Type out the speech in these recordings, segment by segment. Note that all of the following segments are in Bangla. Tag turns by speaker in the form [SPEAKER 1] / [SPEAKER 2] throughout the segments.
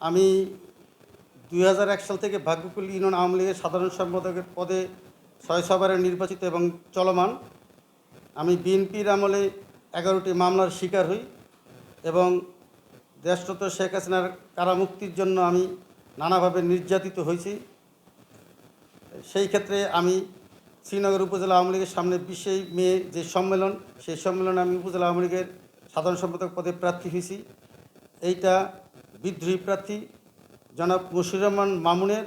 [SPEAKER 1] আমি দুই হাজার এক সাল থেকে ভাগ্যকুল ইউনিয়ন আওয়ামী লীগের সাধারণ সম্পাদকের পদে ছয় সবারে নির্বাচিত এবং চলমান। আমি বিএনপির আমলে এগারোটি মামলার শিকার হই এবং দেশরত শেখ হাসিনার কারামুক্তির জন্য আমি নানাভাবে নির্যাতিত হয়েছি। সেই ক্ষেত্রে আমি শ্রীনগর উপজেলা আওয়ামী লীগের সামনে বিশে মে যে সম্মেলন, সেই সম্মেলনে আমি উপজেলা আওয়ামী লীগের সাধারণ সম্পাদক পদে প্রার্থী হয়েছি। এইটা বিদ্রোহী প্রার্থী জনাব মুশির রহমান মামুনের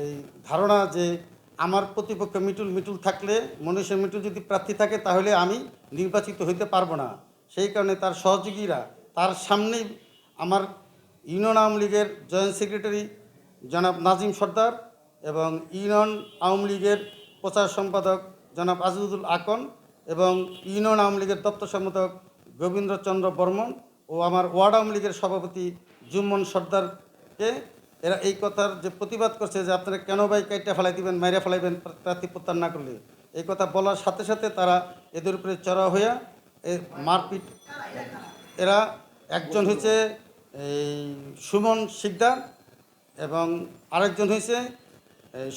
[SPEAKER 1] এই ধারণা যে আমার প্রতিপক্ষ মিটুল মিটুল থাকলে মনীষের মিটুল যদি প্রার্থী থাকে, তাহলে আমি নির্বাচিত হইতে পারব না। সেই কারণে তার সহযোগীরা, তার সামনেই আমার ইউনিয়ন আওয়ামী লীগের জয়েন্ট সেক্রেটারি জনাব নাজিম সর্দার এবং ইউনিয়ন আওয়ামী লীগের প্রচার সম্পাদক জনাব আজিজুল আকন এবং ইউনিয়ন আওয়ামী লীগের দপ্তর সম্পাদক গোবিন্দ্রচন্দ্র বর্মন ও আমার ওয়ার্ড আওয়ামী লীগের সভাপতি জুম্মন সর্দারকে এরা এই কথার যে প্রতিবাদ করছে যে আপনারা কেন ভাই কাইটা ফেলাই দিবেন, মাইরা ফেলাইবেন, প্রার্থী প্রত্যান না করলে? এই কথা বলার সাথে সাথে তারা এদের উপরে চড়া হইয়া মারপিট এরা একজন হয়েছে এই সুমন শিকদার এবং আরেকজন হয়েছে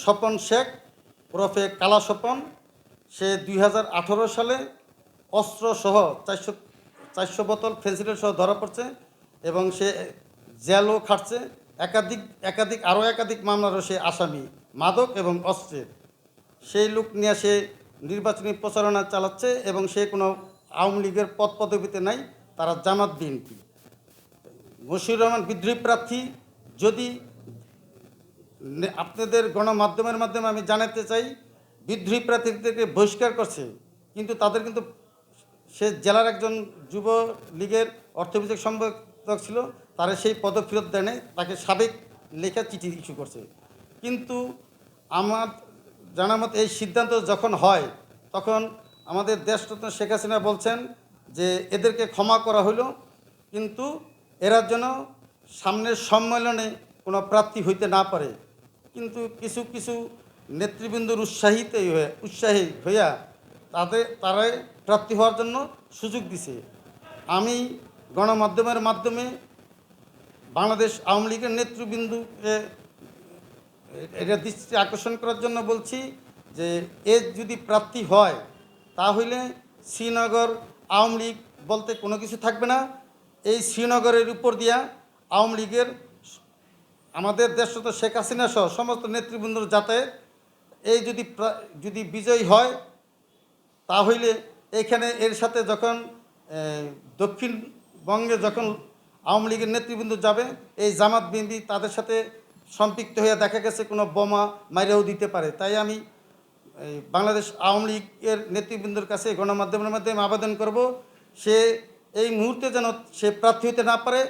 [SPEAKER 1] স্বপন শেখ, ওরফে কালা স্বপন। সে দুই হাজার আঠারো সালে অস্ত্রসহ চারশো চারশো বোতল ফেন্সিলের সহ ধরা পড়ছে এবং সে জেলও খাটছে। একাধিক একাধিক, আরও একাধিক মামলারও সে আসামি, মাদক এবং অস্ত্রের। সেই লোক নিয়ে সে নির্বাচনী প্রচারণা চালাচ্ছে এবং সে কোনো আওয়ামী লীগের পদ পদবিতে নাই, তারা জামাত বিএনপি। মশিউর রহমান বিদ্রোহী প্রার্থী, যদি আপনাদের গণমাধ্যমের মাধ্যমে আমি জানাতে চাই, বিদ্রোহী প্রার্থীদেরকে বহিষ্কার করছে, কিন্তু তাদের কিন্তু সে জেলার একজন যুব লীগের অর্থ বিষয়ক সম্পাদক ছিল, তারা সেই পদ ফেরত দেয় তাকে সাবেক লেখা চিঠি ইস্যু করছে। কিন্তু আমার জানা মতে এই সিদ্ধান্ত যখন হয়, তখন আমাদের দেশরত্ন শেখ হাসিনা বলছেন যে এদেরকে ক্ষমা করা হলো, কিন্তু এরা যেন সামনের সম্মেলনে কোনো প্রার্থী হইতে না পারে। কিন্তু কিছু কিছু নেতৃবৃন্দর উৎসাহিত হয়ে, উৎসাহী হইয়া তাদের তারাই প্রার্থী হওয়ার জন্য সুযোগ দিছে। আমি গণমাধ্যমের মাধ্যমে বাংলাদেশ আওয়ামী লীগের নেতৃবৃন্দকে এটা দৃষ্টি আকর্ষণ করার জন্য বলছি যে, এ যদি প্রার্থী হয়, তাহলে শ্রীনগর আওয়ামী লীগ বলতে কোনো কিছু থাকবে না। এই শ্রীনগরের উপর দিয়া আওয়ামী লীগের আমাদের দেশত শেখ হাসিনা সহ সমস্ত নেতৃবৃন্দর যাতায়াত এই যদি যদি বিজয়ী হয় তাহলে এখানে এর সাথে যখন দক্ষিণবঙ্গে যখন আওয়ামী লীগের নেতৃবৃন্দ যাবে, এই জামাত বিএনপি তাদের সাথে সম্পৃক্ত হয়ে দেখা গেছে, কোনো বোমা মাইরেও দিতে পারে। তাই আমি বাংলাদেশ আওয়ামী লীগের নেতৃবৃন্দর কাছে গণমাধ্যমের মাধ্যমে আবেদন করব, সে এই মুহূর্তে যেন সে প্রার্থী হতে না পারে।